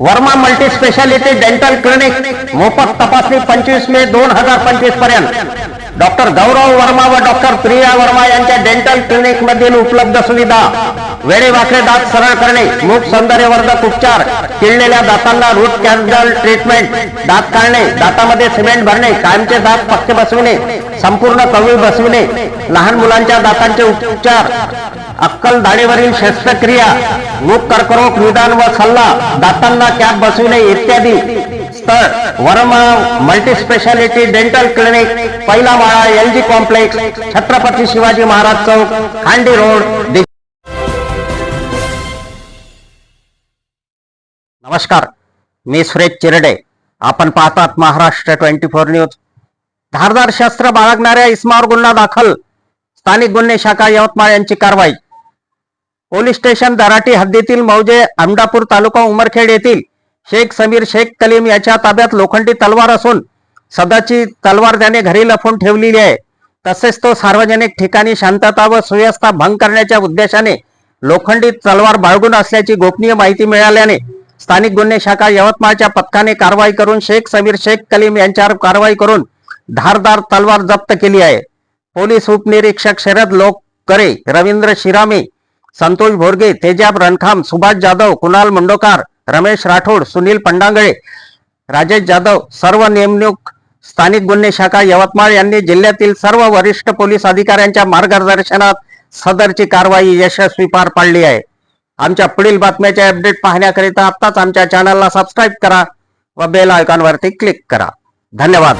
Verma multi specialty dental clinic मोफत तपासणी पंचवीस मे दोन हजार पंचवीसपर्यंत. डॉक्टर गौरव वर्मा व डॉक्टर प्रिया वर्मा यांच्या डेंटल क्लिनिक मधील उपलब्ध सुविधा. वेळेवाकडे दात सरळ करणे मुख सौंदर्यवर्धक उपचार किडलेल्या दातांना रूट कॅन्सल ट्रीटमेंट दात काढणे दातामध्ये सिमेंट भरणे कायमचे दात पक्के बसविणे संपूर्ण कवी बसविणे लहान मुलांच्या दातांचे उपचार अक्कल दाढीवरील शस्त्रक्रिया मुख कर्करोग निदान व सल्ला दातांना कॅप बसविणे इत्यादी. स्थळ Verma multi specialty dental clinic पहिला माळा L G complex Chhatrapati Shivaji Maharaj चौक खांडी रोड नमस्कार मी सुरेश चिरडे. आपण पाहतात महाराष्ट्र ट्वेंटी फोर न्यूज. धारदार शस्त्र बाळगणाऱ्या इस्मावर गुन्हा दाखल. स्थानिक गुन्हे शाखा यवतमाळ यांची कारवाई. पोलीस स्टेशन दराटी हद्दीतील मौजे अमडापूर तालुका उमरखेड येथील शेख समीर शेख कलीम याच्या ताब्यात लोखंडी तलवार असून सदाची तलवार त्याने घरी लपवून ठेवलेली आहे. तसेच तो सार्वजनिक ठिकाणी शांतता व सुव्यवस्था भंग करण्याच्या उद्देशाने लोखंडी तलवार बाळगून असल्याची गोपनीय माहिती मिळाल्याने स्थानिक गुन्हे शाखा यवतमाळच्या पथकाने कारवाई करून शेख समीर शेख कलीम यांच्यावर कारवाई करून धारदार तलवार जप्त केली आहे. पोलीस उपनिरीक्षक शरद लोककरे रवींद्र शिरामे संतोष भोरगे तेजाब रणखाम सुभाष जाधव कुणाल मुंडोकार रमेश राठोड सुनील पंडांगळे राजेश जाधव सर्व नेमणूक स्थानिक गुन्हे शाखा यवतमाळ यांनी जिल्ह्यातील सर्व वरिष्ठ पोलीस अधिकाऱ्यांच्या मार्गदर्शनात सदरची कारवाई यशस्वी पार पाडली आहे. आमच्या पुढील बातम्याचे अपडेट पाहण्याकरिता आत्ताच आमच्या चॅनलला सबस्क्राईब करा व बेल आयकॉनवरती क्लिक करा. धन्यवाद.